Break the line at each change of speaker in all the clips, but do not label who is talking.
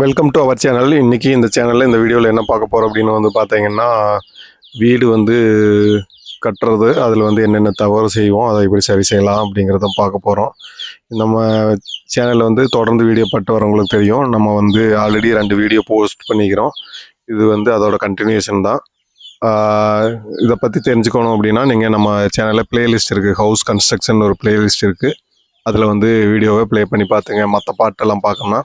Welcome to our channel இன்றைக்கி இந்த சேனலில் இந்த வீடியோவில் என்ன பார்க்க போகிறோம் அப்படின்னு வந்து பார்த்தீங்கன்னா வீடு வந்து கட்டுறது அதில் வந்து என்னென்ன தவறு செய்வோம் அதை எப்படி சரி செய்யலாம் அப்படிங்கிறத பார்க்க போகிறோம் நம்ம சேனலில் வந்து தொடர்ந்து வீடியோ பட்டு வரவங்களுக்கு தெரியும். நம்ம வந்து ஆல்ரெடி ரெண்டு வீடியோ போஸ்ட் பண்ணிக்கிறோம். இது வந்து அதோட கண்டினியூஷன் தான். இதை பற்றி தெரிஞ்சுக்கணும் அப்படின்னா நீங்கள் நம்ம சேனலில் பிளேலிஸ்ட் இருக்குது ஹவுஸ் கன்ஸ்ட்ரக்ஷன் ஒரு பிளேலிஸ்ட் இருக்குது அதில் வந்து வீடியோவை ப்ளே பண்ணி பார்த்துங்க. மற்ற பாட்டெல்லாம் பார்க்கணும்னா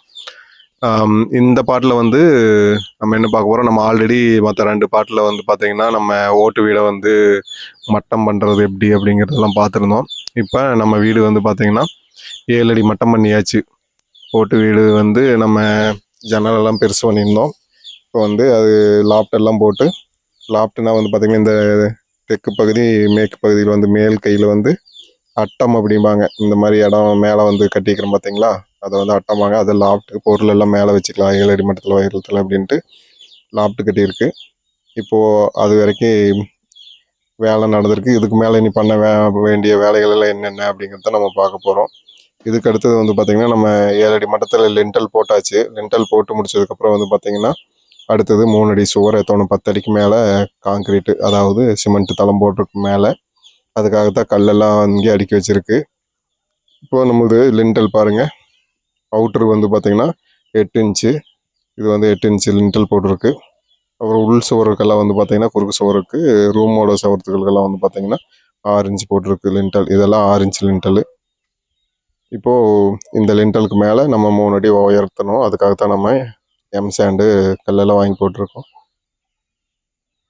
இந்த பாட்டில் வந்து நம்ம என்ன பார்க்க போகிறோம் நம்ம ஆல்ரெடி மற்ற ரெண்டு பாட்டில் வந்து பார்த்தீங்கன்னா நம்ம ஓட்டு வீடை வந்து மட்டம் பண்ணுறது எப்படி அப்படிங்கிறதெல்லாம் பார்த்துருந்தோம். இப்போ நம்ம வீடு வந்து பார்த்தீங்கன்னா ஏழு அடி மட்டம் பண்ணியாச்சு. ஓட்டு வீடு வந்து நம்ம ஜன்னலெல்லாம் பெருசு பண்ணியிருந்தோம். இப்போ வந்து அது லாப்டெல்லாம் போட்டு லாப்ட்னா வந்து பார்த்திங்கன்னா இந்த தெற்கு பகுதி மேற்கு பகுதியில் வந்து மேல் கையில் வந்து அட்டம் அப்படிம்பாங்க. இந்த மாதிரி இடம் மேலே வந்து கட்டிக்கிறோம் பார்த்தீங்களா அதை வந்து அட்டமாக அது லாப்ட் பொருள் எல்லாம் மேலே வச்சுக்கலாம் ஏழு அடி மட்டத்தில் உயரத்தில் அப்படின்ட்டு லாப்ட் கட்டியிருக்கு இப்போது அது வரைக்கும் வேலை நடந்திருக்கு. இதுக்கு மேலே இனி பண்ண வே வேண்டிய வேலைகள் எல்லாம் என்னென்ன அப்படிங்கிறத நம்ம பார்க்க போகிறோம் இதுக்கு அடுத்தது வந்து பார்த்திங்கன்னா நம்ம ஏழு அடி மட்டத்தில் லென்டல் போட்டாச்சு. லென்டல் போட்டு முடிச்சதுக்கப்புறம் வந்து பார்த்திங்கன்னா அடுத்தது மூணு அடி சுவர் ஏற்றணும் பத்து அடிக்கு மேலே காங்கிரீட்டு அதாவது சிமெண்ட் தளம் போட்டிருக்கு மேலே. அதுக்காகத்தான் கல்லெல்லாம் இங்கே அடுக்கி வச்சுருக்கு. இப்போ நம்மளது லிண்டல் பாருங்கள் அவுட்ரு வந்து பார்த்திங்கன்னா எட்டு இன்ச்சு. இது வந்து எட்டு இன்ச்சு லிண்டல் போட்டிருக்கு. அப்புறம் உள் சுவருக்கெல்லாம் வந்து பார்த்திங்கன்னா குறுக்கு சுவருக்கு ரூமோட சுவரத்துகளுக்கெல்லாம் வந்து பார்த்தீங்கன்னா ஆறு இன்ச்சு போட்டிருக்கு லிண்டல் இதெல்லாம் ஆறு இன்ச்சு லிண்டலு இப்போது இந்த லிண்டலுக்கு மேலே நம்ம மூணு அடி உயர்த்தணும். அதுக்காகத்தான் நம்ம எம் சாண்டு கல்லெல்லாம் வாங்கி போட்டிருக்கோம்.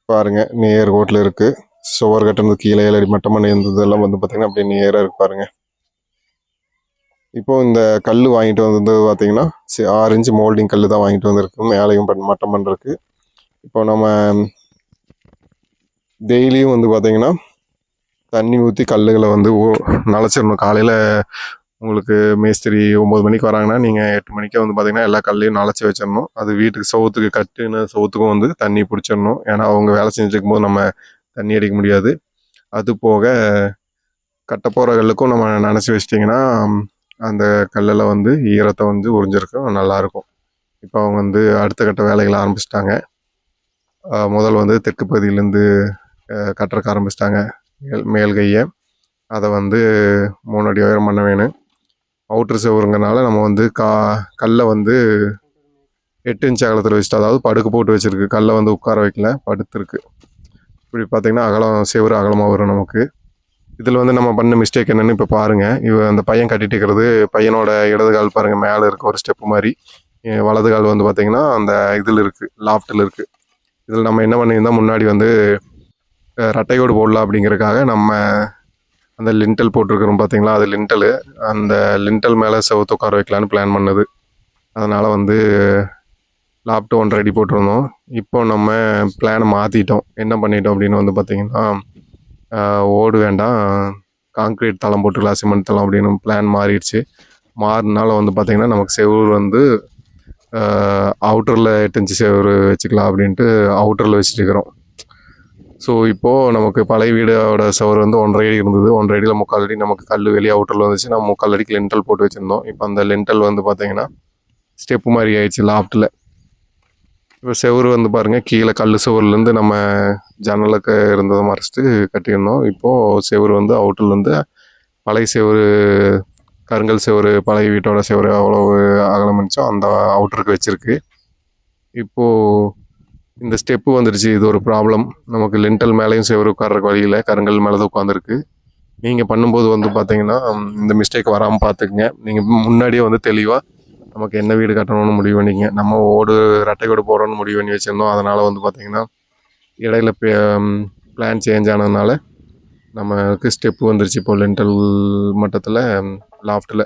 பாருங்கள் நேர் ரோட்டில் இருக்குது சுவர் கட்டுறது கீழே ஏழடி மட்டமாக நேர்ந்ததெல்லாம் வந்து பார்த்தீங்கன்னா அப்படியே நேராக இருக்கு பாருங்கள் இப்போ இந்த கல் வாங்கிட்டு வந்தது பார்த்தீங்கன்னா சி- ஆறு இன்ச்சு மோல்டிங் கல் தான் வாங்கிட்டு வந்திருக்கு. மேலையும் பண் மட்டம் பண்ணுறதுக்கு இப்போ நம்ம டெய்லியும் வந்து பார்த்தீங்கன்னா தண்ணி ஊற்றி கல்லுகளை வந்து ஓ நனைச்சிடணும் காலையில் உங்களுக்கு மேஸ்திரி ஒம்பது மணிக்கு வராங்கன்னா நீங்கள் எட்டு மணிக்கே வந்து பார்த்தீங்கன்னா எல்லா கல்லையும் நனைச்சி வச்சிடணும் அது வீட்டுக்கு சவுத்துக்கு கட்டுன சவுத்துக்கும் வந்து தண்ணி பிடிச்சிடணும் ஏன்னா அவங்க வேலை செஞ்சுட்டு இருக்கும்போது நம்ம தண்ணி அடிக்க முடியாது. அது போக கட்ட போகிற கல்லுக்கும் நம்ம நினச்சி வச்சிட்டிங்கன்னா அந்த கல்லெல்லாம் வந்து ஈரத்தை வந்து உறிஞ்சிருக்கும் நல்லாயிருக்கும். இப்போ அவங்க வந்து அடுத்த கட்ட வேலைகளை ஆரம்பிச்சிட்டாங்க. முதல் வந்து தெற்கு பகுதியிலேருந்து கட்டுறக்க ஆரம்பிச்சிட்டாங்க. மேல் மேல் கையை. அதை வந்து மூணு அடி உயரம் பண்ண வேணும். அவுட்ரு செவருங்கனால நம்ம வந்து கா கல்லை வந்து எட்டு இன்ச் அகலத்தில் வச்சுட்டு அதாவது படுக்கு போட்டு வச்சுருக்கு. கல்லை வந்து உட்கார வைக்கல படுத்துருக்கு. இப்படி பார்த்தீங்கன்னா அகலம் செவரு அகலமாக வரும் நமக்கு. இதில் வந்து நம்ம பண்ண மிஸ்டேக் என்னென்னு இப்போ பாருங்கள் இவ அந்த பையன் கட்டிட்டு இருக்கிறது பையனோட இடது கால் பாருங்கள் மேலே இருக்க ஒரு ஸ்டெப்பு மாதிரி. வலது கால் வந்து பார்த்திங்கன்னா அந்த இதில் இருக்குது லாஃப்ட்டில் இருக்குது இதில் நம்ம என்ன பண்ணியிருந்தால் முன்னாடி வந்து ரட்டையோடு போடலாம் அப்படிங்கிறதுக்காக நம்ம அந்த லிண்டல் போட்டிருக்கிறோம் பார்த்தீங்களா அது லிண்டலு அந்த லிண்டல் மேலே செவத்து உட்கார வைக்கலான்னு பிளான் பண்ணுது. அதனால் வந்து லாப்டாப் ஒன்றரை ரெடி போட்டிருந்தோம். இப்போ நம்ம பிளானை மாற்றிட்டோம் என்ன பண்ணிட்டோம் அப்படின்னு வந்து பார்த்திங்கன்னா ஓடு வேண்டாம். காங்க்ரீட் தளம் போட்டுக்கலாம் சிமெண்ட் தளம் அப்படின்னு பிளான் மாறிடுச்சு. மாறினால வந்து பார்த்திங்கன்னா நமக்கு செவுரு வந்து அவுட்டரில் எட்டு இன்ச்சு செவுரு வச்சுக்கலாம் அப்படின்ட்டு அவுட்டரில் வச்சுட்டு இருக்கிறோம். ஸோ இப்போது நமக்கு பழைய வீடோட செவர் வந்து ஒன்றரை அடி இருந்தது. ஒன்றரை அடியில் முக்கால் அடி நமக்கு கல் வெளியே அவுட்டரில் வந்துச்சு. நம்ம முக்கால் அடிக்கு லென்டல் போட்டு வச்சுருந்தோம். இப்போ அந்த லென்டல் வந்து பார்த்திங்கன்னா ஸ்டெப்பு மாதிரி ஆயிடுச்சு லாஃப்ட்டில் இப்போ செவுரு வந்து பாருங்கள் கீழே கல் சுவர்லேருந்து நம்ம ஜன்னலுக்கு இருந்ததை மறைச்சிட்டு கட்டியிருந்தோம். இப்போது செவுரு வந்து அவுட்டர்லேருந்து பழைய செவுரு கருங்கல் செவுரு பழைய வீட்டோட செவுரு அவ்வளவு அகலம் இருந்துச்சோ அந்த அவுட்டருக்கு வச்சுருக்கு. இப்போது இந்த ஸ்டெப்பு வந்துடுச்சு இது ஒரு ப்ராப்ளம். நமக்கு லென்டல் மேலேயும் செவுரு உட்கார்றக்கு வழியில் கருங்கல் மேலே தான் உட்காந்துருக்கு நீங்கள் பண்ணும்போது வந்து பார்த்தீங்கன்னா இந்த மிஸ்டேக் வராமல் பார்த்துக்குங்க நீங்கள் முன்னாடியே வந்து தெளிவாக நமக்கு என்ன வீடு கட்டணும்னு முடிவு பண்ணிங்க. நம்ம ஓடு ரெட்டை போகிறோன்னு முடிவு பண்ணி வச்சுருந்தோம். அதனால் வந்து பார்த்திங்கன்னா இடையில பிளான் சேஞ்ச் ஆனதுனால நமக்கு ஸ்டெப்பு வந்துருச்சு. இப்போ லென்டல் மட்டத்தில் லாஃப்டில்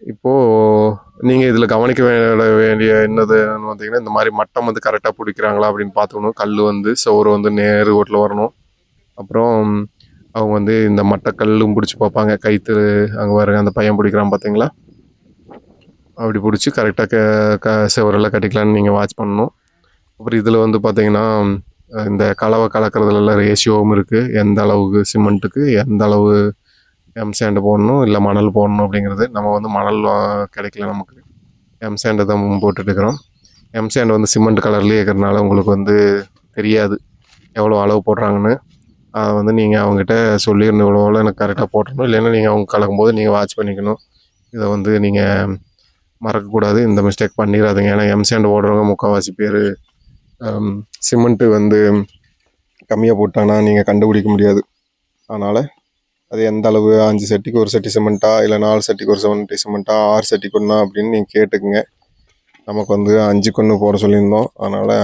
இப்போது நீங்கள் இதில் கவனிக்க வே- வேண்டிய என்னதுன்னு பார்த்தீங்கன்னா இந்த மாதிரி மட்டம் வந்து கரெக்டாக பிடிக்கிறாங்களா அப்படின்னு பார்த்துக்கணும் கல் வந்து சோறு வந்து நேர் ஓட்டில் வரணும். அப்புறம் அவங்க வந்து இந்த மட்டை கல்லும் பிடிச்சி பார்ப்பாங்க. கைத்து அங்கே பாருங்க அந்த பையன் பிடிக்கிறான் பார்த்தீங்களா அப்படி பிடிச்சி கரெக்டாக க க செவரெல்லாம் கட்டிக்கலான்னு நீங்கள் வாட்ச் பண்ணணும். அப்புறம் இதில் வந்து பார்த்தீங்கன்னா இந்த கலவை கலக்கிறதுலலாம் ரேஷியோவும் இருக்குது எந்த அளவுக்கு சிமெண்ட்டுக்கு எந்த அளவு எம் சாண்டு போடணும் இல்லை மணல் போடணும் அப்படிங்கிறது நம்ம வந்து மணல் கிடைக்கல நமக்கு. எம் சாண்டை தான் போட்டுட்ருக்குறோம் எம் சாண்ட் வந்து சிமெண்ட் கலர்லேயே இருக்கிறனால உங்களுக்கு வந்து தெரியாது எவ்வளோ அளவு போடுறாங்கன்னு. அதை வந்து நீங்கள் அவங்ககிட்ட சொல்லியிருந்த இவ்வளோ எனக்கு கரெக்டாக போட்டணும் இல்லைன்னா நீங்கள் அவங்க கலக்கும்போது நீங்கள் வாட்ச் பண்ணிக்கணும். இதை வந்து நீங்கள் மறக்கக்கூடாது. இந்த மிஸ்டேக் பண்ணிடாதீங்க ஏன்னா எம்சேண்ட் ஓடுறவங்க முக்கால்வாசி பேர் சிமெண்ட்டு வந்து கம்மியாக போட்டாங்கன்னா நீங்கள் கண்டுபிடிக்க முடியாது. அதனால் அது எந்த அளவு அஞ்சு செட்டிக்கு ஒரு செட்டி சிமெண்ட்டா இல்லை நாலு செட்டிக்கு ஒரு செவன்ட்டி சிமெண்ட்டா ஆறு செட்டிக்கு ஒன்றா அப்படின்னு நீங்கள் கேட்டுக்குங்க. நமக்கு வந்து அஞ்சு கொன்று போட சொல்லியிருந்தோம். அதனால்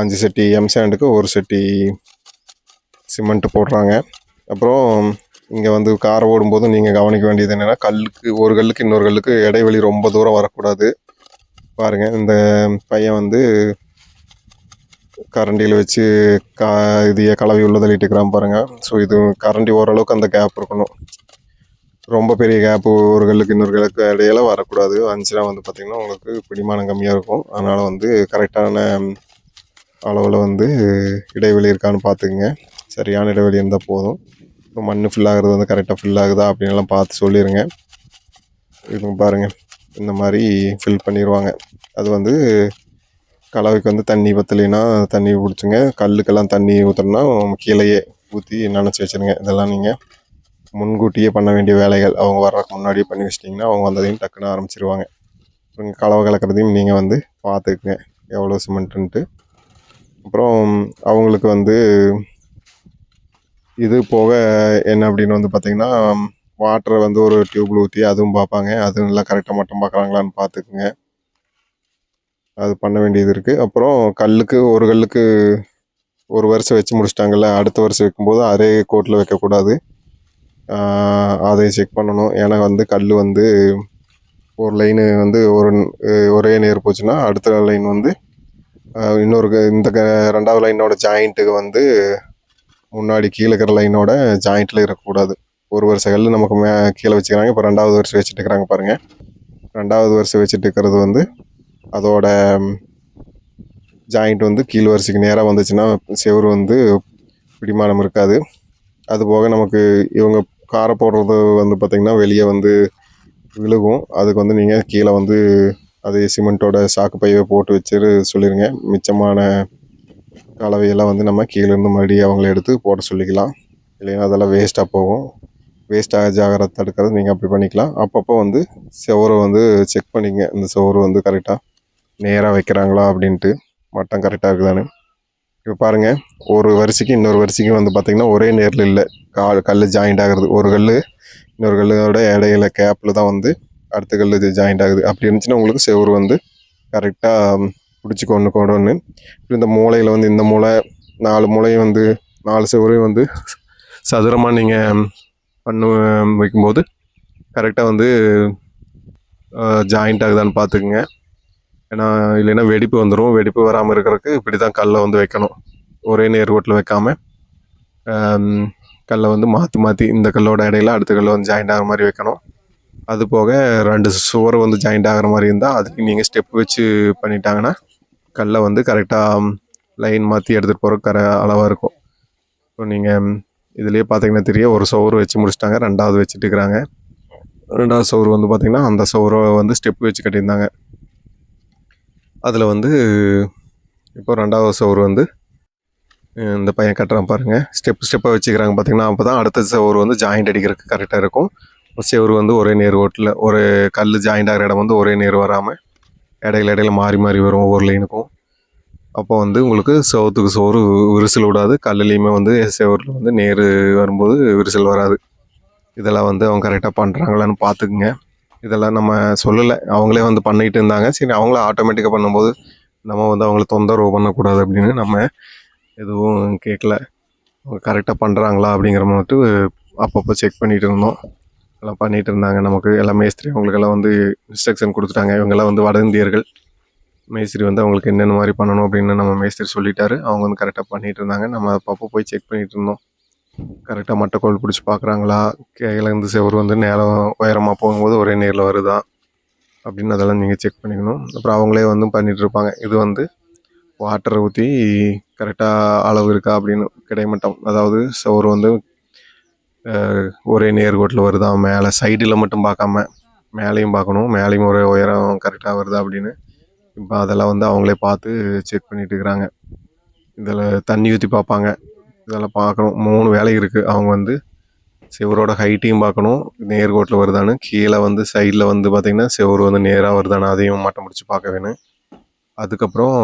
அஞ்சு செட்டி எம்சேண்டுக்கு ஒரு செட்டி சிமெண்ட்டு போடுறாங்க. அப்புறம் இங்கே வந்து காரை ஓடும்போது நீங்கள் கவனிக்க வேண்டியது என்னென்னா கல்லுக்கு ஒரு கல்லுக்கு இன்னொரு கல்லுக்கு இடைவெளி ரொம்ப தூரம் வரக்கூடாது. பாருங்கள் இந்த பையன் வந்து கரண்டியில் வச்சு கா இதையே கலவி உள்ள தள்ளிட்டு இருக்கிறான் பாருங்கள் ஸோ இது கரண்டி ஓரளவுக்கு அந்த கேப் இருக்கணும். ரொம்ப பெரிய கேப்பு ஒரு கல்லுக்கு இன்னொரு கல்லுக்கு இடையில வரக்கூடாது. அஞ்சுனா வந்து பார்த்திங்கன்னா உங்களுக்கு பிடிமானம் கம்மியாக இருக்கும். அதனால் வந்து கரெக்டான அளவில் வந்து இடைவெளி இருக்கான்னு பார்த்துக்குங்க. சரியான இடைவெளி இருந்தால் போதும். இப்போ மண் ஃபில் ஆகுறது வந்து கரெக்டாக ஃபில் ஆகுதா அப்படின்லாம் பார்த்து சொல்லிடுங்க இது பாருங்கள் இந்த மாதிரி ஃபில் பண்ணிடுவாங்க அது வந்து கலவைக்கு வந்து தண்ணி பத்தலைன்னா தண்ணி பிடிச்சிங்க. கல்லுக்கெல்லாம் தண்ணி ஊற்றணும்னா கீழேயே ஊற்றி நினச்சி வச்சுருங்க. இதெல்லாம் நீங்கள் முன்கூட்டியே பண்ண வேண்டிய வேலைகள். அவங்க வர்றதுக்கு முன்னாடியே பண்ணி வச்சிட்டிங்கன்னா அவங்க வந்ததையும் டக்குன்னு ஆரம்பிச்சிருவாங்க. அப்புறம் கலவை கலக்கிறதையும் நீங்கள் வந்து பார்த்துக்குங்க. எவ்வளோ சிமெண்ட்டுன்ட்டு அப்புறம் அவங்களுக்கு வந்து இது போக என்ன அப்படின்னு வந்து பார்த்திங்கன்னா வாட்டரை வந்து ஒரு டியூப்பில் ஊற்றி அதுவும் பார்ப்பாங்க. அதுவும் நல்லா கரெக்டாக மட்டும் பார்க்குறாங்களான்னு பார்த்துக்குங்க. அது பண்ண வேண்டியது இருக்குது அப்புறம் கல்லுக்கு ஒரு கல்லுக்கு ஒரு வருஷம் வச்சு முடிச்சிட்டாங்கல்ல அடுத்த வருஷம் வைக்கும்போது அதே கோட்டில் வைக்கக்கூடாது. ஆஹ் அதை செக் பண்ணணும். ஏன்னா வந்து கல் வந்து ஒரு லைனு வந்து ஒரு ஒரே நேர் போச்சுன்னா அடுத்த லைன் வந்து இன்னொரு க- இந்த க- ரெண்டாவது லைனோட ஜாயிண்ட்டுக்கு வந்து முன்னாடி கீழே இருக்கிற லைனோட ஜாயிண்ட்டில் இருக்கக்கூடாது. ஒரு வருஷ கல் நமக்கு மே கீழே வச்சுக்கிறாங்க. இப்போ ரெண்டாவது வருஷம் வச்சுட்டு இருக்கிறாங்க பாருங்கள் ரெண்டாவது வருஷம் வச்சுட்டு இருக்கிறது வந்து அதோட ஜாயிண்ட் வந்து கீழ் வரிசைக்கு நேராக வந்துச்சுன்னா செவரு வந்து பிடிமானம் இருக்காது. அதுபோக நமக்கு இவங்க காரை போடுறது வந்து பார்த்திங்கன்னா வெளியே வந்து விழுகும். அதுக்கு வந்து நீங்கள் கீழே வந்து அது சிமெண்ட்டோட சாக்கு பையை போட்டு வச்சு சொல்லிடுங்க மிச்சமான கலவையெல்லாம் வந்து நம்ம கீழேருந்து மறுபடியும் அவங்கள எடுத்து போட சொல்லிக்கலாம். இல்லைன்னா அதெல்லாம் வேஸ்ட்டாக போகும். வேஸ்ட்டாக ஆகாத தடுக்கிறது நீங்கள் அப்படி பண்ணிக்கலாம். அப்பப்போ வந்து செவரை வந்து செக் பண்ணிங்க. இந்த செவரு வந்து கரெக்டாக நேராக வைக்கிறாங்களா அப்படின்ட்டு மட்டம் கரெக்டாக இருக்குதான்னு. இப்போ பாருங்கள் ஒரு வரிசைக்கு இன்னொரு வரிசைக்கு வந்து பார்த்திங்கன்னா ஒரே நேரில் இல்லை. கால் கல் ஜாயிண்ட் ஆகுறது. ஒரு கல் இன்னொரு கல்லோட இடையில கேப்பில் தான் வந்து அடுத்த கல் இது ஜாயிண்ட் ஆகுது. அப்படி இருந்துச்சுன்னா உங்களுக்கு செவரு வந்து கரெக்டாக பிடிச்சி கொண்டு கொண்டு இந்த மூலையில் வந்து இந்த மூலை நாலு மூலையும் வந்து நாலு சுவரையும் வந்து சதுரமாக நீங்கள் பண்ணு வைக்கும்போது கரெக்டாக வந்து ஜாயிண்ட் ஆகுதான்னு பார்த்துக்குங்க. ஏன்னா இல்லைன்னா வெடிப்பு வந்துடும் வெடிப்பு வராமல் இருக்கிறதுக்கு இப்படி தான் கல்லை வந்து வைக்கணும். ஒரே நேர்கோட்டில் வைக்காம கல்லை வந்து மாற்றி மாற்றி இந்த கல்லோட இடையில அடுத்த கல்லை வந்து ஜாயிண்ட் ஆகிற மாதிரி வைக்கணும். அது போக ரெண்டு சுவர் வந்து ஜாயிண்ட் ஆகிற மாதிரி இருந்தால் அதுக்கு நீங்கள் ஸ்டெப் வச்சு பண்ணிட்டாங்கன்னா கல்லை வந்து கரெக்டாக லைன் மாற்றி எடுத்துகிட்டு போகிற கர அளவாக இருக்கும். இப்போ நீங்கள் இதுலேயே பார்த்தீங்கன்னா தெரியும் ஒரு சவுறு வச்சு முடிச்சிட்டாங்க. ரெண்டாவது வச்சுட்டு இருக்கிறாங்க. ரெண்டாவது சோறு வந்து பார்த்திங்கன்னா அந்த சவுரை வந்து ஸ்டெப் வச்சு கட்டியிருந்தாங்க. அதில் வந்து இப்போ ரெண்டாவது சோறு வந்து இந்த பையன் கட்டுறான் பாருங்கள் ஸ்டெப் ஸ்டெப்பாக வச்சுக்கிறாங்க பார்த்தீங்கன்னா அப்போ தான் அடுத்த சோறு வந்து ஜாயிண்ட் அடிக்கிறதுக்கு கரெக்டாக இருக்கும். செவரு வந்து ஒரே நேர் ஓட்டில் ஒரு கல் ஜாயிண்ட் ஆகிற இடம் வந்து ஒரே நேர் வராமல் இடையில இடையில மாறி மாறி வரும் ஒவ்வொரு லைனுக்கும் அப்போ வந்து உங்களுக்கு சவுத்துக்கு சோறு விரிசல் விடாது. கல்லுலேயுமே வந்து செவரில் வந்து நேர் வரும்போது விரிசல் வராது. இதெல்லாம் வந்து அவங்க கரெக்டாக பண்ணுறாங்களான்னு பார்த்துக்குங்க. இதெல்லாம் நம்ம சொல்லலை. அவங்களே வந்து பண்ணிகிட்டு இருந்தாங்க. சரி அவங்களே ஆட்டோமேட்டிக்காக பண்ணும்போது நம்ம வந்து அவங்கள தொந்தரவு பண்ணக்கூடாது அப்படின்னு நம்ம எதுவும் கேட்கல அவங்க கரெக்டாக பண்ணுறாங்களா அப்படிங்கிற மட்டும் அப்பப்போ செக் பண்ணிகிட்டு இருந்தோம். எல்லாம் பண்ணிகிட்டு இருந்தாங்க. நமக்கு எல்லாம் மேஸ்திரி அவங்களுக்கெல்லாம் வந்து இன்ஸ்ட்ரக்ஷன் கொடுத்துட்டாங்க. இவங்கெல்லாம் வந்து வட இந்தியர்கள். மேஸ்திரி வந்து அவங்களுக்கு என்னென்ன மாதிரி பண்ணணும் அப்படின்னு நம்ம மேஸ்திரி சொல்லிட்டாரு. அவங்க வந்து கரெக்டாக பண்ணிகிட்டு இருந்தாங்க. நம்ம அப்பப்போ போய் செக் பண்ணிகிட்டு இருந்தோம். கரெக்டாக மட்டைக்கோல் பிடிச்சி பார்க்குறாங்களா? கீழே இருந்து செவரு வந்து நேரம் உயரமாக போகும்போது ஒரே நேரில் வருதா? அப்படின்னு அதெல்லாம் நீங்கள் செக் பண்ணிக்கணும். அப்புறம் அவங்களே வந்து பண்ணிகிட்டு இருப்பாங்க. இது வந்து வாட்டரை ஊற்றி கரெக்டாக அளவு இருக்கா அப்படின்னு கிடைமட்டம். அதாவது சோறு வந்து ஒரே நேர்கோட்டில் வருதா? மேலே சைடில் மட்டும் பார்க்காம மேலேயும் பார்க்கணும். மேலேயும் ஒரு உயரம் கரெக்டாக வருதா அப்படின்னு. இப்போ அதெல்லாம் வந்து அவங்களே பார்த்து செக் பண்ணிட்டு இருக்கிறாங்க. இதில் தண்ணி ஊற்றி பார்ப்பாங்க. இதெல்லாம் பார்க்கணும். மூணு வேலை இருக்குது அவங்க வந்து செவரோட ஹைட்டையும் பார்க்கணும். நேர்கோட்டில் வருதான்னு. கீழே வந்து சைடில் வந்து பார்த்திங்கன்னா செவரு வந்து நேராக வருதான்னு அதையும் மட்டம் பிடிச்சி பார்க்க வேணும். அதுக்கப்புறம்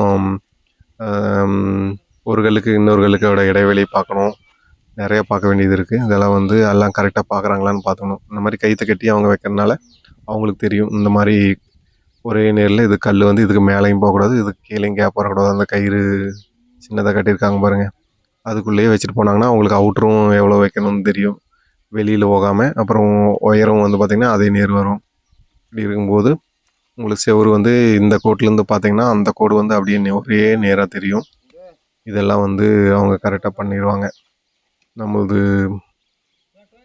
ஒரு கல்லுக்கு இன்னொரு கல்லுக்கோட இடைவெளி பார்க்கணும். நிறைய பார்க்க வேண்டியது இருக்குது இதெல்லாம் வந்து எல்லாம் கரெக்டாக பார்க்குறாங்களான்னு பார்த்துக்கணும். இந்த மாதிரி கைத்தை கட்டி அவங்க வைக்கிறனால அவங்களுக்கு தெரியும். இந்த மாதிரி ஒரே நேரில் இது கல் வந்து இதுக்கு மேலேயும் போகக்கூடாது இதுக்கு கீழேயும் கேப் வரக்கூடாது. அந்த கயிறு சின்னதாக கட்டியிருக்காங்க பாருங்கள் அதுக்குள்ளேயே வச்சுட்டு போனாங்கன்னா அவங்களுக்கு அவுட்டரும் எவ்வளோ வைக்கணும்னு தெரியும். வெளியில் போகாமல் அப்புறம் உயரம் வந்து பார்த்திங்கன்னா அதே நேர் வரும். இப்படி இருக்கும்போது உங்களுக்கு செவுரு வந்து இந்த கோட்லேருந்து பார்த்தீங்கன்னா அந்த கோடு வந்து அப்படியே ஒரே நேராக தெரியும். இதெல்லாம் வந்து அவங்க கரெக்டாக பண்ணிடுவாங்க. நம்மளது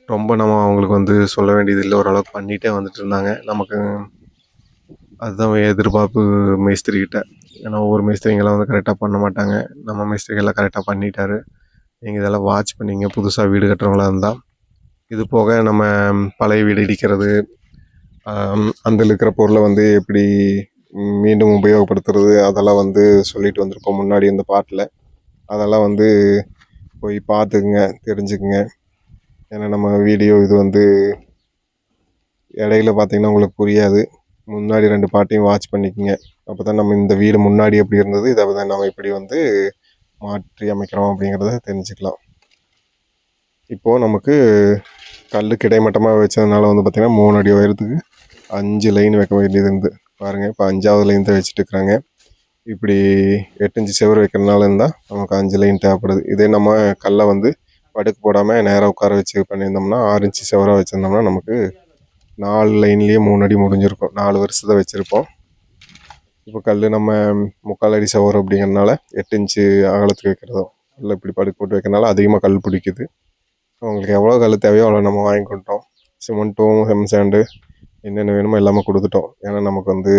ரொம்ப நம்ம அவங்களுக்கு வந்து சொல்ல வேண்டியது இல்லை ஓரளவுக்கு பண்ணிகிட்டே வந்துட்டு இருந்தாங்க. நமக்கு அதுதான் எதிர்பார்ப்பு மேஸ்திரிக்கிட்ட ஏன்னா ஒவ்வொரு மேஸ்திரிங்கெல்லாம் வந்து கரெக்டாக பண்ண மாட்டாங்க. நம்ம மேஸ்திரிகள்லாம் கரெக்டாக பண்ணிட்டாரு. நீங்கள் இதெல்லாம் வாட்ச் பண்ணிங்க. புதுசாக வீடு கட்டுறவங்களா இருந்தால் இது போக நம்ம பழைய வீடு இடிக்கிறது அந்த இருக்கிற பொருளை வந்து எப்படி மீண்டும் உபயோகப்படுத்துறது அதெல்லாம் வந்து சொல்லிட்டு வந்திருப்போம் முன்னாடி இந்த பாட்டில். அதெல்லாம் வந்து போய் பார்த்துக்குங்க தெரிஞ்சுக்குங்க. ஏன்னா நம்ம வீடியோ இது வந்து இடையில பார்த்தீங்கன்னா உங்களுக்கு புரியாது. முன்னாடி ரெண்டு பாட்டையும் வாட்ச் பண்ணிக்கோங்க. அப்போ தான் நம்ம இந்த வீடு முன்னாடி எப்படி இருந்தது இதை தான் நம்ம இப்படி வந்து மாற்றி அமைக்கிறோம் அப்படிங்கிறத தெரிஞ்சுக்கலாம். இப்போது நமக்கு கல் கிடைமட்டமாக வச்சதுனால வந்து பார்த்திங்கன்னா மூணு அடி உயரத்துக்கு அஞ்சு லைன் வைக்க வேண்டியது இருந்து. பாருங்கள் இப்போ அஞ்சாவது லைன் தான் வச்சுட்டு இருக்கிறாங்க. இப்படி எட்டு செவர் வைக்கிறனால இருந்தால் நமக்கு அஞ்சு லைன் தேவைப்படுது. இதே நம்ம கல்லை வந்து படுக்கு போடாமல் நேராக உட்கார வச்சு பண்ணியிருந்தோம்னா ஆறு இன்ச்சு செவராக வச்சுருந்தோம்னா நமக்கு நாலு லைன்லேயே மூணு அடி முடிஞ்சிருக்கும். நாலு வருஷத்தை வச்சுருப்போம். இப்போ கல் நம்ம முக்கால் அடி செவர் அப்படிங்கிறனால எட்டு இன்ச்சு அகலத்துக்கு வைக்கிறதோ இல்லை இப்படி படுக்கு போட்டு வைக்கிறனால அதிகமாக கல் பிடிக்குது. அவங்களுக்கு எவ்வளோ கல் தேவையோ அவ்வளோ நம்ம வாங்கி கொண்டோம் சிமெண்ட்டும் ஹெம் சாண்டு என்னென்ன வேணுமோ எல்லாமே கொடுத்துட்டோம். ஏன்னா நமக்கு வந்து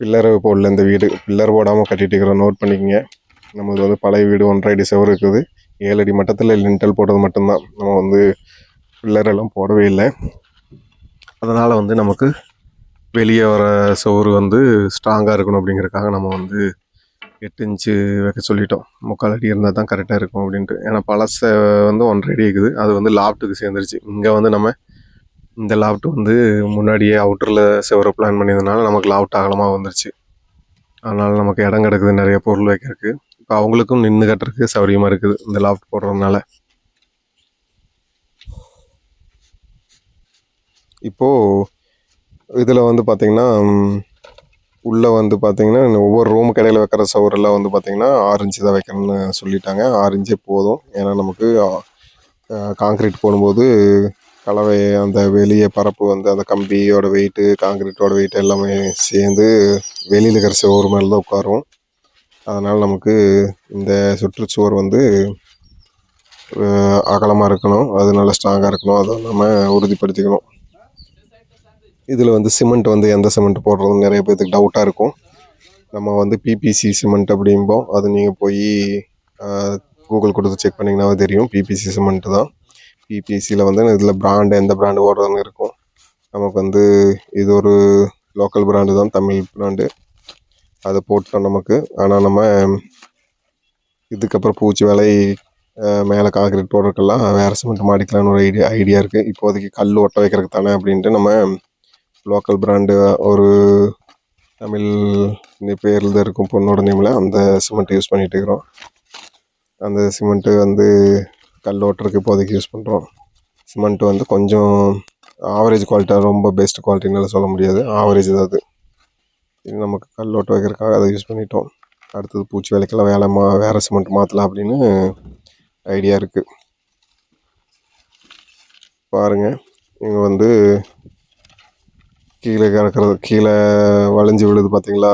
பில்லர் போடல இந்த வீடு பில்லர் போடாமல் கட்டிட்டு இருக்கிறோம் நோட் பண்ணிக்கங்க. நம்மளுக்கு வந்து பழைய வீடு ஒன்றரை அடி செவர் இருக்குது. ஏழு அடி மட்டத்தில் லிண்டல் போட்டது மட்டும்தான். நம்ம வந்து பில்லர் எல்லாம் போடவே இல்லை. அதனால் வந்து நமக்கு வெளியே வர சோறு வந்து ஸ்ட்ராங்காக இருக்கணும் அப்படிங்கிறதுக்காக நம்ம வந்து எட்டு இன்ச்சு வைக்க சொல்லிட்டோம். முக்கால் அடி இருந்தால் தான் கரெக்டாக இருக்கும் அப்படின்ட்டு. ஏன்னா பழசை வந்து ஒன்றரை அடி இருக்குது. அது வந்து லாஃப்ட்டுக்கு சேர்ந்துருச்சு. இங்கே வந்து நம்ம இந்த லாஃப்ட் வந்து முன்னாடியே அவுட்டரில் செவர பிளான் பண்ணியிருந்தனால நமக்கு லாஃப்ட் அகலமாக வந்துருச்சு. அதனால் நமக்கு இடம் கிடக்குது நிறைய பொருள் வைக்கிறதுக்கு. இப்போ அவங்களுக்கும் நின்று கட்டுறதுக்கு சௌகரியமாக இருக்குது இந்த லாஃப்ட் போடுறதுனால. இப்போது இதில் வந்து பார்த்திங்கன்னா உள்ளே வந்து பார்த்திங்கன்னா ஒவ்வொரு ரூம் கடையில் வைக்கிற சவுரெல்லாம் வந்து பார்த்திங்கன்னா ஆரஞ்சு தான் வைக்கணும்னு சொல்லிட்டாங்க. ஆரஞ்சே போதும். ஏன்னா நமக்கு காங்க்ரீட் போடும்போது கலவை அந்த வெளியே பரப்பு வந்து அந்த கம்பியோட வெயிட்டு காங்கிரீட்டோட வெயிட் எல்லாமே சேர்ந்து வெளியில் இருக்கிற சுவர் மேலே தான் உட்காரும். அதனால் நமக்கு இந்த சுற்றுச்சுவர் வந்து அகலமாக இருக்கணும். அது நல்லா ஸ்ட்ராங்காக இருக்கணும். அதை நம்ம உறுதிப்படுத்திக்கணும். இதில் வந்து சிமெண்ட் வந்து எந்த சிமெண்ட் போடுறதுன்னு நிறைய பேர்த்துக்கு டவுட்டாக இருக்கும். நம்ம வந்து பிபிசி சிமெண்ட் அப்படிம்போம் அது நீங்கள் போய் கூகுள் கொடுத்து செக் பண்ணிங்கன்னாவே தெரியும். பிபிசி சிமெண்ட்டு தான். பிபிசியில் வந்து இதில் பிராண்டு எந்த பிராண்டு ஓடுறதுன்னு இருக்கும். நமக்கு வந்து இது ஒரு லோக்கல் பிராண்டு தான் தமிழ் பிராண்டு அதை போட்டோம் நமக்கு. ஆனால் நம்ம இதுக்கப்புறம் பூச்சி வேலை மேலே காங்கிரீட் போடுறதுக்கெல்லாம் வேறு சிமெண்ட் மாடிக்கலாம்னு ஒரு ஐடியா ஐடியா இருக்குது இப்போதைக்கு கல் ஒட்ட வைக்கிறதுக்கு தானே அப்படின்ட்டு நம்ம லோக்கல் பிராண்டு ஒரு தமிழ் பேரில் தான் இருக்கும் பொண்ணோட நேமில் அந்த சிமெண்ட் யூஸ் பண்ணிகிட்டு இருக்கிறோம். அந்த சிமெண்ட்டு வந்து கல் ஓட்டுறதுக்கு இப்போதைக்கு யூஸ் பண்ணுறோம் சிமெண்ட்டு வந்து கொஞ்சம் ஆவரேஜ் குவாலிட்டியாக ரொம்ப பெஸ்ட் குவாலிட்டினால சொல்ல முடியாது. ஆவரேஜ் தான் அது. இது நமக்கு கல் ஓட்ட வைக்கிறதுக்காக அதை யூஸ் பண்ணிட்டோம். அடுத்தது பூச்சி வேலைக்கெல்லாம் வேலை மா வேறு சிமெண்ட் மாற்றலாம் அப்படின்னு ஐடியா இருக்குது பாருங்கள் இங்கே வந்து கீழே கிடக்கிறது கீழே வளைஞ்சு விழுது பார்த்தீங்களா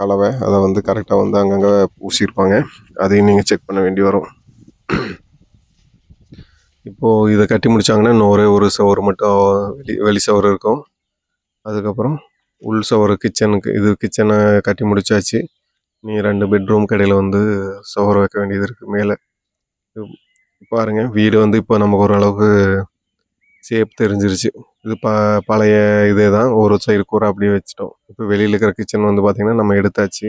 கலவை. அதை வந்து கரெக்டாக வந்து அங்கங்கே பூசியிருப்பாங்க. அதையும் நீங்கள் செக் பண்ண வேண்டி வரும். இப்போது இதை கட்டி முடிச்சாங்கன்னா இன்னும் ஒரே ஒரு சவர் மட்டும் வெளி வெளி சவர் இருக்கும். அதுக்கப்புறம் உள் சவர் கிச்சனுக்கு இது கிச்சனை கட்டி முடிச்சாச்சு. நீ ரெண்டு பெட்ரூம் கடையில் வந்து சவர் வைக்க வேண்டியது இருக்குது மேலே பாருங்கள் வீடு வந்து இப்போ நமக்கு ஓரளவுக்கு சேஃப் தெரிஞ்சிருச்சு. இது ப பழைய இதே தான். ஒரு சைடு கூரை அப்படியே வச்சுட்டோம். இப்போ வெளியில் இருக்கிற கிச்சன் வந்து பார்த்திங்கன்னா நம்ம எடுத்தாச்சு.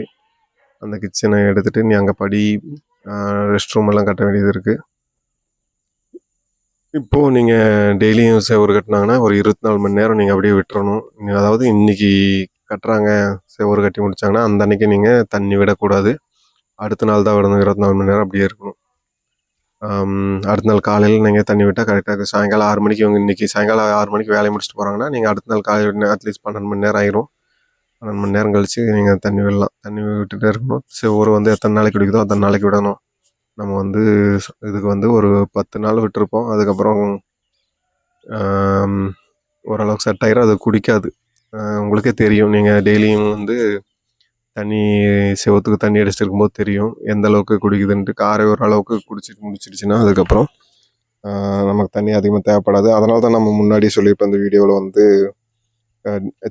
அந்த கிச்சனை எடுத்துகிட்டு நீ அங்கே படி ரெஸ்ட் ரூம் எல்லாம் கட்ட வேண்டியது இருக்குது இப்போது நீங்கள் டெய்லியும் செவரு கட்டினாங்கன்னா ஒரு இருபத்தி நாலு மணி நேரம் நீங்கள் அப்படியே விட்டுறணும். நீங்கள் அதாவது இன்றைக்கி கட்டுறாங்க செவரு கட்டி முடிச்சாங்கன்னா அந்த அன்றைக்கி நீங்கள் தண்ணி விடக்கூடாது. அடுத்த நாள் தான் விடணும் இருபத்தி நாலு மணி நேரம் அப்படியே இருக்கணும். அடுத்த நாள் காலையில் நீங்கள் தண்ணி விட்டால் கரெக்டாக இருக்குது சாயங்காலம் ஆறு மணிக்கு இவங்க இன்றைக்கி சாயங்காலம் ஆறு மணிக்கு வேலையை முடிச்சுட்டு போகிறாங்கன்னா நீங்கள் அடுத்த நாள் காலையில் அட்லீஸ்ட் பன்னெண்டு மணி நேரம் ஆயிரும். பன்னெண்டு மணி நேரம் கழித்து நீங்கள் தண்ணி விடலாம். தண்ணி விட்டுட்டே இருக்கணும். செவ்வறு வந்து எத்தனை நாளைக்கு குடிக்குதோ அத்தனை நாளைக்கு விடணும். நம்ம வந்து இதுக்கு வந்து ஒரு பத்து நாள் விட்டுருப்போம். அதுக்கப்புறம் ஓரளவுக்கு செட் ஆகிரும் அது குடிக்காது. உங்களுக்கே தெரியும். நீங்கள் டெய்லியும் வந்து தண்ணி செவத்துக்கு தண்ணி அடிச்சிட்டு இருக்கும்போது தெரியும். எந்த அளவுக்கு குடிக்குதுன்ட்டு. காரை ஓரளவுக்கு குடிச்சிட்டு முடிச்சிடுச்சுன்னா அதுக்கப்புறம் நமக்கு தண்ணி அதிகமாக தேவைப்படாது. அதனால தான் நம்ம முன்னாடி சொல்லியிருப்போம் இந்த வீடியோவில் வந்து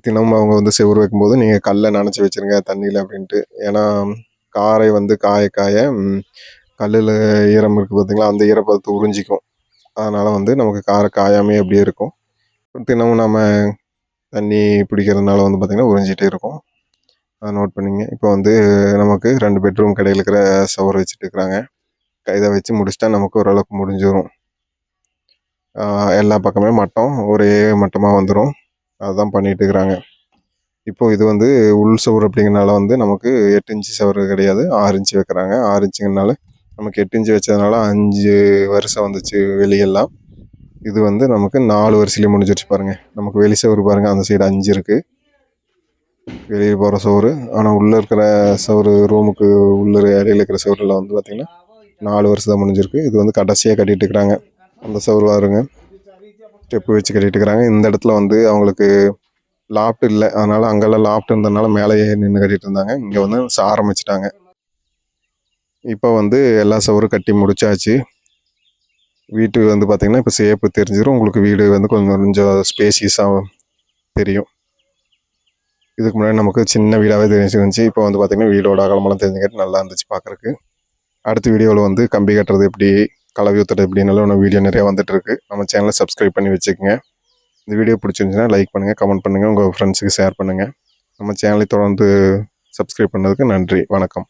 தினமும் அவங்க வந்து செவுறு வைக்கும்போது நீங்கள் கல்லை நனைச்சி வச்சிருங்க தண்ணியில் அப்படின்ட்டு. ஏன்னா காரை வந்து காய காய கல்லில் ஈரம் இருக்குது பார்த்தீங்களா அந்த ஈரப்பதத்தை உறிஞ்சிக்கும். அதனால் வந்து நமக்கு காரை காயாமே அப்படியே இருக்கும். தினமும் நம்ம தண்ணி பிடிக்கிறதுனால வந்து பார்த்திங்கன்னா உறிஞ்சிட்டே இருக்கும். அதை நோட் பண்ணிங்க. இப்போ வந்து நமக்கு ரெண்டு பெட்ரூம் கடையில் இருக்கிற சவர் வச்சுட்டு இருக்கிறாங்க. இதை வச்சு முடிச்சிட்டா நமக்கு ஓரளவுக்கு முடிஞ்சிடும் எல்லா பக்கமே மட்டம் ஒரே மட்டமாக வந்துடும் அதுதான் பண்ணிகிட்டு இருக்கிறாங்க. இப்போது இது வந்து உள் சவர் அப்படிங்கிறனால வந்து நமக்கு எட்டு இன்ச்சு சவர் கிடையாது. ஆறு இன்ச்சு வைக்கிறாங்க. ஆறு இன்ச்சுங்கிறனால நமக்கு எட்டு இன்ச்சு வச்சதுனால அஞ்சு வருஷம் வந்துச்சு வெளியெல்லாம். இது வந்து நமக்கு நாலு வருஷத்துலேயே முடிஞ்சிருச்சு பாருங்க. நமக்கு வெளி சவர் பாருங்கள் அந்த சைடு அஞ்சு இருக்குது வெளியே போகிற சோறு ஆனால் உள்ளே இருக்கிற சோறு ரூமுக்கு உள்ள இடையில இருக்கிற சோறில் வந்து பார்த்திங்கன்னா நாலு வருஷம் தான் முடிஞ்சிருக்கு. இது வந்து கடைசியாக கட்டிகிட்டு இருக்கிறாங்க. அந்த சோறு வாருங்க ஸ்டெப்பு வச்சு கட்டிட்டு இருக்கிறாங்க. இந்த இடத்துல வந்து அவங்களுக்கு லாப்ட் இல்லை. அதனால் அங்கெல்லாம் லாப்ட் இருந்ததுனால மேலேயே நின்று கட்டிகிட்டு இருந்தாங்க. இங்கே வந்து ச- ஆரம்பிச்சிட்டாங்க இப்போ வந்து எல்லா சவரும் கட்டி முடிச்சாச்சு. வீட்டுக்கு வந்து பார்த்திங்கன்னா இப்போ சேப்பு தெரிஞ்சிடும் உங்களுக்கு வீடு வந்து கொஞ்சம் கொஞ்சம் ஸ்பேசியஸாக தெரியும். இதுக்கு முன்னாடி நமக்கு சின்ன வீடாகவே தெரிஞ்சிருந்துச்சு. இப்போ வந்து பார்த்திங்கன்னா வீடோட அகலமெல்லாம் தெரிஞ்சுக்கிட்டு நல்லா இருந்துச்சு பார்க்குறக்கு அடுத்த வீடியோவில் வந்து கம்பி கட்டுறது எப்படி கலவி ஊற்றுறது எப்படின்னாலும் வீடியோ நிறையா வந்துட்டுருக்கு. நம்ம சேனலை சப்ஸ்கிரைப் பண்ணி வச்சுக்கோங்க. இந்த வீடியோ பிடிச்சிருந்துச்சுன்னா லைக் பண்ணுங்கள் கமெண்ட் பண்ணுங்கள் உங்கள் ஃப்ரெண்ட்ஸுக்கு ஷேர் பண்ணுங்கள் நம்ம சேனலை தொடர்ந்து சப்ஸ்கிரைப் பண்ணதுக்கு நன்றி வணக்கம்.